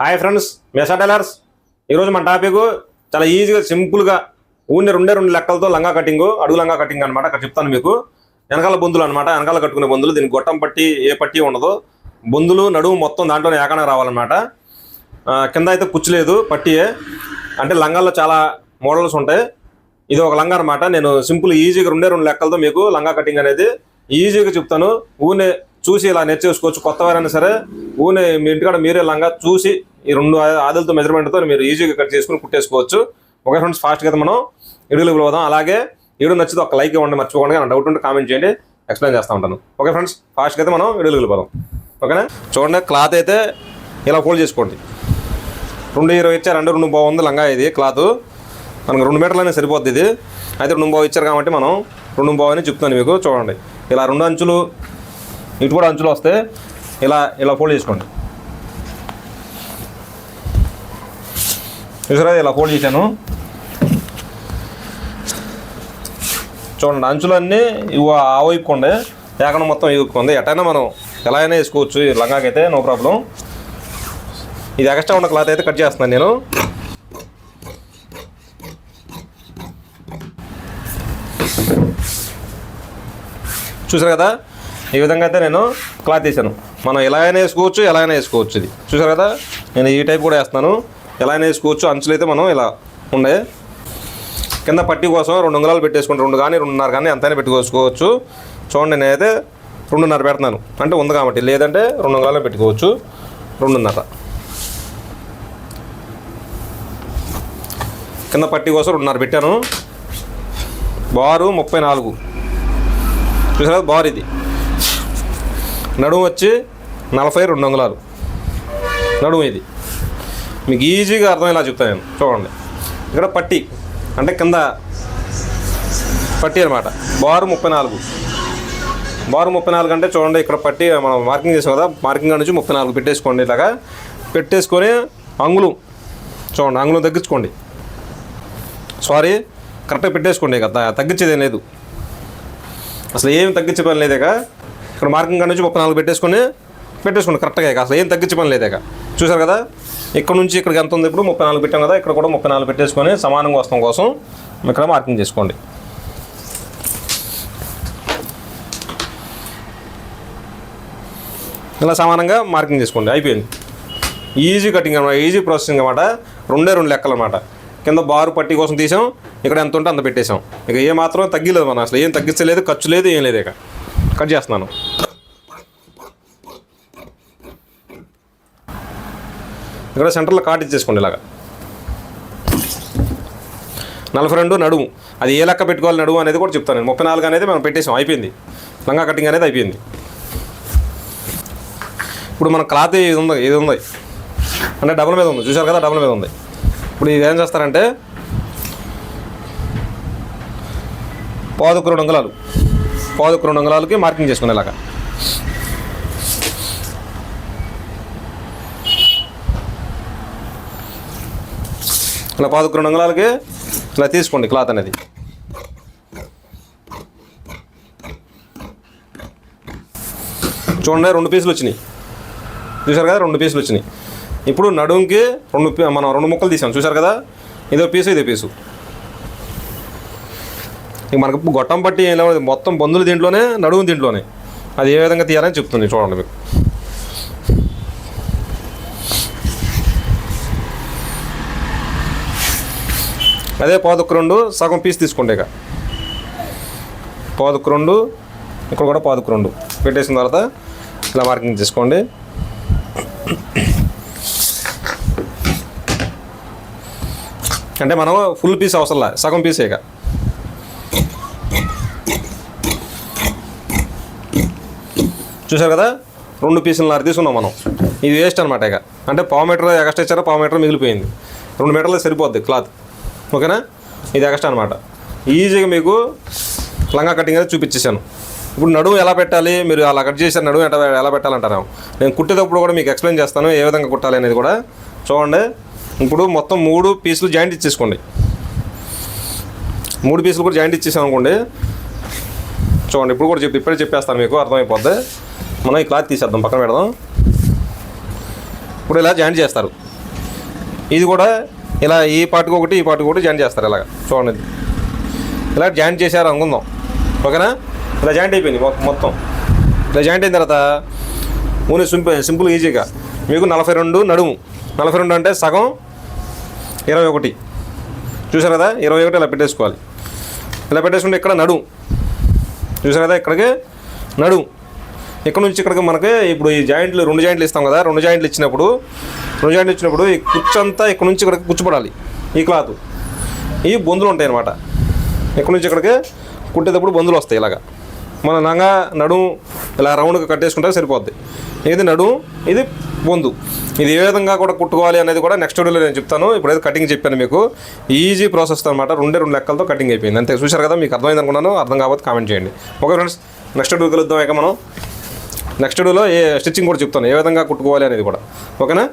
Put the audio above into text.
Hi friends మెసా tailors. ఈరోజు మన topic చాలా ఈజీగా సింపుల్గా ఊరిని రెండే రెండు లెక్కలతో లంగా కటింగ్ అడుగు లంగా కటింగ్ అనమాట అక్కడ చెప్తాను మీకు. వెనకాల బొందులు అనమాట వెనకాల కట్టుకునే బొందులు దీనికి గొట్టం పట్టి ఏ పట్టి ఉండదు. బొందులు నడుము మొత్తం దాంట్లోనే ఏకాన రావాలన్నమాట. కింద అయితే కుచ్చలేదు పట్టియే అంటే లంగాల్లో చాలా మోడల్స్ ఉంటాయి. ఇది ఒక లంగా అనమాట నేను సింపుల్ ఈజీగా రెండే రెండు లెక్కలతో మీకు లంగా కటింగ్ అనేది ఈజీగా చెప్తాను. ఊనే చూసి ఇలా నేర్చేసుకోవచ్చు కొత్త వారైనా సరే ఊనే మీ ఇంటికాడ మీరే లంగా చూసి ఈ రెండు ఆదులతో మెజర్మెంట్తో మీరు ఈజీగా కట్ చేసుకుని కుట్టేసుకోవచ్చు. ఒకే ఫ్రెండ్స్ ఫాస్ట్గా అయితే మనం ఇడుగులు పోదాం అలాగే ఇడు నచ్చితే ఒక లైక్ ఇవ్వండి మర్చిపోకుండా. నా డౌట్ ఉంటే కామెంట్ చేయండి. ఎక్స్ప్లెయిన్ చేస్తూ ఉంటాను. ఓకే ఫ్రెండ్స్ ఫాస్ట్గా అయితే మనం ఇడుగులు పోదాం ఓకేనా? చూడండి క్లాత్ అయితే ఇలా ఫోల్డ్ చేసుకోండి. రెండు ఇరవై ఇచ్చారు అంటే రెండు బాగుంది లంగా ఇది క్లాత్ మనకు రెండు మీటర్లనే సరిపోద్ది ఇది. అయితే రెండు బావు ఇచ్చారు కాబట్టి మనం రెండు బావు అని చెప్తాను మీకు. చూడండి. ఇలా రెండు అంచులు ఇటు కూడా అంచులు వస్తే ఇలా ఇలా ఫోల్డ్ చేసుకోండి. చూసారా ఇలా ఫోల్డ్ చేశాను. చూడండి అంచులన్నీ ఇవి ఆ వైపుకోండి ఏకన మొత్తం ఇవ్వకుంది ఎటైనా మనం ఎలా అయినా వేసుకోవచ్చు లంగాకైతే నో ప్రాబ్లం ఇది ఎక్స్ట్రా ఉన్న క్లాత్ అయితే కట్ చేస్తున్నాను నేను. చూసారు కదా ఈ విధంగా అయితే నేను క్లాత్ తీసాను మనం ఎలా అయినా వేసుకోవచ్చు ఎలా అయినా వేసుకోవచ్చు ఇది. చూసారు కదా? నేను ఈ టైప్ కూడా వేస్తాను ఎలా అయినా వేసుకోవచ్చు అంచులు అయితే మనం ఇలా ఉండే. కింద పట్టి కోసం రెండు ఉంగరాలు పెట్టేసుకుంటే రెండు కానీ రెండున్నర కానీ ఎంతైనా పెట్టుకోవచ్చు చూడండి నేనైతే రెండున్నర పెడుతున్నాను. అంటే ఉంది కాబట్టి లేదంటే రెండు ఉంగరాలు పెట్టుకోవచ్చు. రెండున్నర. కింద పట్టి కోసం రెండున్నర పెట్టాను. బారు ముప్పై నాలుగు. చూసారా బార్ ఇది. నడుము వచ్చి నలభై రెండు అంగుళాలు. నడుము ఇది. మీకు ఈజీగా అర్థమయ్యేలా చెప్తాను నేను. చూడండి. ఇక్కడ పట్టి. అంటే కింద పట్టి అనమాట బారు ముప్పై నాలుగు. బారు ముప్పై నాలుగు అంటే చూడండి ఇక్కడ పట్టి మనం మార్కింగ్ చేసాం కదా మార్కింగ్ నుంచి ముప్పై నాలుగు పెట్టేసుకోండి ఇలాగా పెట్టేసుకొని అంగుళం. చూడండి అంగుళం తగ్గించుకోండి. సారీ కరెక్ట్గా పెట్టేసుకోండి ఇక. తగ్గించేదేం లేదు. అసలు ఏమి తగ్గించే పని లేదేక ఇక్కడ మార్కింగ్ కాడ నుంచి ముప్పై నాలుగు పెట్టేసుకొని పెట్టేసుకోండి కరెక్ట్గా ఇక అసలు ఏం తగ్గించి పని లేదేక చూసారు కదా? ఇక్కడ నుంచి ఇక్కడికి ఎంత ఉంది ఇప్పుడు? ముప్పై నాలుగు పెట్టాం కదా? ఇక్కడ కూడా ముప్పై నాలుగు పెట్టేసుకొని సమానంగా వస్తాం కోసం ఇక్కడ మార్కింగ్ చేసుకోండి. ఇలా సమానంగా మార్కింగ్ చేసుకోండి. అయిపోయింది. ఈజీ కటింగ్ అనమాట ఈజీ ప్రాసెసింగ్ అనమాట రెండే రెండు లెక్కలు అనమాట కింద బారు పట్టి కోసం తీసాం ఇక్కడ ఎంత ఉంటే అంత పెట్టేసాం. ఇక ఏ మాత్రం తగ్గిలేదు మనం అసలు. ఏం తగ్గించలేదు ఖర్చు లేదు ఏం లేదు ఇక. కట్ చేస్తున్నాను ఇక్కడ సెంటర్లో కాట్ ఇచ్చేసుకోండి ఇలాగా. నలభై రెండు నడుము. అది ఏ లెక్క పెట్టుకోవాలి నడుము అనేది కూడా చెప్తాను నేను. ముప్పై నాలుగు అనేది మనం పెట్టేసాం అయిపోయింది. లంగా కటింగ్ అనేది అయిపోయింది. ఇప్పుడు మన క్లాత్ ఇది ఉంది ఇది ఉంది? అంటే డబుల్ మీద ఉంది. చూసారు కదా డబుల్ మీద ఉంది. ఇప్పుడు ఇది ఏం చేస్తారంటే పాదుకు రెండు అంగుళాలు పాదుకు రెండు అంగుళాలకి మార్కింగ్ చేసుకునేలాగా. ఇలా పాదుకు రెండు అంగుళాలకి ఇలా తీసుకోండి క్లాత్ అనేది. చూడండి రెండు పీసులు వచ్చినాయి. చూసారు కదా రెండు పీసులు వచ్చినాయి. ఇప్పుడు నడుంకి రెండు మనం రెండు ముక్కలు తీసాం. చూసారు కదా? ఇదో పీసు ఇదో పీసు. మనకు గొట్టం పట్టి ఏం లేదు మొత్తం బంధువులు దీంట్లోనే నడుము దీంట్లోనే. అది ఏ విధంగా తీయాలని చెప్తుంది చూడండి మీకు. అదే పాదొక్క రెండు సగం పీస్ తీసుకోండి ఇక. పాదొక్క రెండు ఇక్కడ కూడా పాదొక్క రెండు. పెట్టేసిన తర్వాత ఇలా మార్కింగ్ చేసుకోండి. అంటే మనం ఫుల్ పీస్ అవసరంలా సగం పీసే ఇక. చూసారు కదా? రెండు పీసులు పీసులన్నర తీసుకున్నాం మనం. ఇది వేస్ట్ అనమాట ఇక. అంటే పావు మీటర్ ఎక్స్ట్రా ఇచ్చారా? పావు మీటర్ మిగిలిపోయింది. రెండు మీటర్లు సరిపోద్ది క్లాత్. ఓకేనా? ఇది ఎక్స్ట్రా అనమాట ఈజీగా మీకు లంగా కటింగ్ అనేది చూపించేశాను. ఇప్పుడు నడుము ఎలా పెట్టాలి? మీరు అలా కట్ చేసిన నడుము ఎలా ఎలా పెట్టాలంటారు? నేను కుట్టేటప్పుడు కూడా మీకు ఎక్స్ప్లెయిన్ చేస్తాను ఏ విధంగా కుట్టాలి అనేది కూడా. చూడండి. ఇప్పుడు మొత్తం మూడు పీసులు జాయింట్ ఇచ్చేసుకోండి. మూడు పీసులు కూడా జాయింట్ ఇచ్చేసాం అనుకోండి. చూడండి ఇప్పుడు కూడా చెప్పి ఇప్పుడే చెప్పేస్తాను మీకు అర్థమైపోద్ది. మనం ఈ క్లాత్ తీసేద్దాం పక్కన పెడదాం. ఇప్పుడు ఇలా జాయింట్ చేస్తారు. ఇది కూడా ఇలా ఈ పార్ట్కి ఒకటి ఈ పార్ట్కి ఒకటి జాయిన్ చేస్తారు ఇలాగ. చూడండి ఇలా జాయింట్ చేశారు అనుకుందాం. ఓకేనా? ఇలా జాయింట్ అయిపోయింది మొత్తం. ఇలా జాయింట్ అయిన తర్వాత ఓన్లీ సింపుల్ సింపుల్ ఈజీగా. మీకు నలభై రెండు నడుము. నలభై రెండు అంటే సగం ఇరవై ఒకటి. చూసారు కదా? ఇరవై ఒకటి ఇలా పెట్టేసుకోవాలి. ఇలా పెట్టేసుకుంటే ఇక్కడ నడుము. చూసారు కదా? ఇక్కడికి నడుము. ఇక్కడ నుంచి ఇక్కడికి మనకి ఇప్పుడు ఈ జాయింట్లు రెండు జాయింట్లు ఇస్తాం కదా రెండు జాయింట్లు ఇచ్చినప్పుడు రెండు జాయింట్లు ఇచ్చినప్పుడు ఈ కుచ్చంతా ఇక్కడ నుంచి ఇక్కడికి కుచ్చుపడాలి ఈ క్లాత్. ఈ బొందులు ఉంటాయి అనమాట ఇక్కడ నుంచి ఇక్కడికి కుట్టేటప్పుడు బొందులు వస్తాయి ఇలాగా. మన నంగ నడుము ఇలా రౌండ్గా కట్టేసుకుంటే సరిపోద్ది. ఇది నడుము ఇది బొందు. ఇది ఏ విధంగా కూడా కుట్టుకోవాలి అనేది కూడా నెక్స్ట్ వీడియోలో నేను చెప్తాను. ఇప్పుడైతే కటింగ్ చెప్పాను మీకు. ఈజీ ప్రాసెస్ అనమాట రెండే రెండు లెక్కలతో కటింగ్ అయిపోయింది. అంతే చూశారు కదా మీకు అర్థమైంది అనుకున్నాను. అర్థం కాకపోతే కామెంట్ చేయండి. ఓకే ఫ్రెండ్స్ నెక్స్ట్ వీడియో కలుద్దాం ఇక మనం. నెక్స్ట్ వీడియోలో ఏ స్టిచ్చింగ్ కూడా చెప్తాను. ఏ విధంగా కుట్టుకోవాలి అనేది కూడా. ఓకేనా?